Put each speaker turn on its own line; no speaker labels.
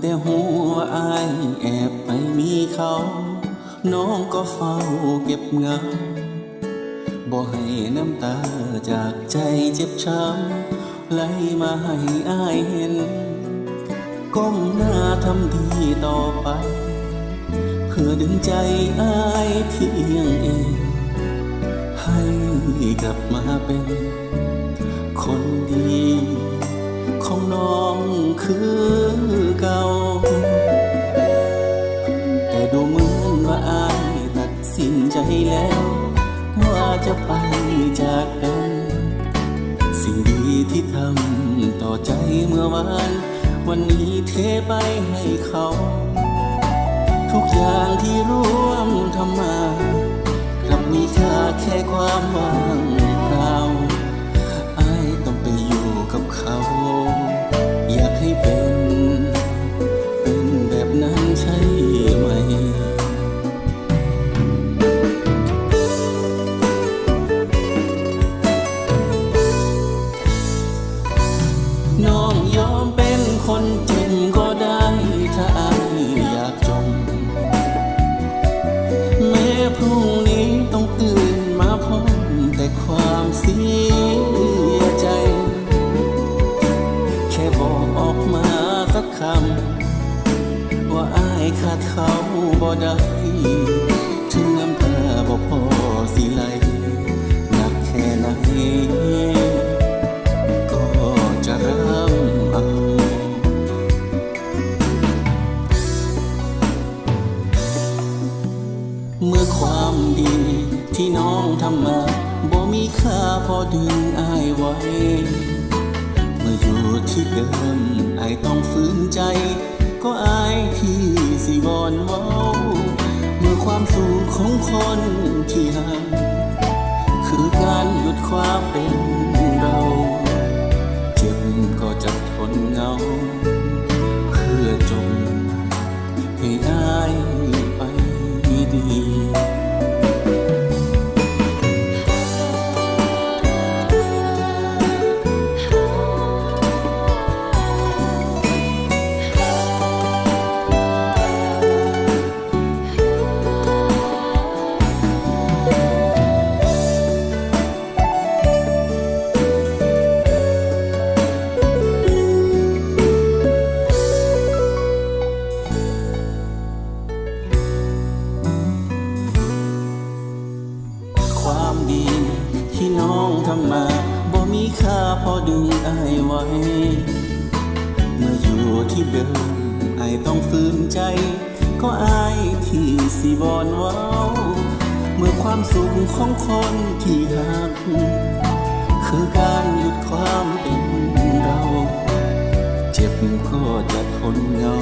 แต่หัวอายแอบไปมีเขา น้องก็เฝ้าเก็บเงาบ่ให้น้ำตาจากใจเจ็บช้ำไหลมาให้อายเห็น ก้มหน้าทำดีต่อไป เพื่อดึงใจอายเพียงเอง ให้กลับมาเป็นคนดี ของน้องคือ ดูเหมือนว่าอายตัดสินใจแล้ว ว่าจะไปจากกัน สิ่งดีที่ทำต่อใจเมื่อวาน วันนี้เทไปให้เขา ทุกอย่างที่ร่วมทำมากลับมีค่าแค่ความว่างเปล่าอายต้องไปอยู่กับเขา องยอมเป็นคนจริงก็ได้ถ้าอายอยากจมแม้พรุ่งนี้ต้องตื่นมาพบแต่ความเสียใจ แค่บอกออกมาสักคำ ว่าอายขาดเขาบ่ได้ ที่น้องทำมาบ่มีค่าพอดึงอายไว้ เมื่ออยู่ที่เดิมอายต้องฝืนใจ ก็อายที่สิบอนเว้า เมื่อความสุขของคนที่ห่างคือการหยุดความเป็นเราเจ็บก็จะทนเงา เพื่อจงให้อายไปดี ทำมาบ่มีค่าพอดึงอายไว้ เมื่ออยู่ที่เดิมอายต้องฝืนใจ ก็อายที่สิบอนว้าเมื่อความสุขของคนที่หัก คือการหยุดความเป็นเรา เจ็บก็จะทนเงา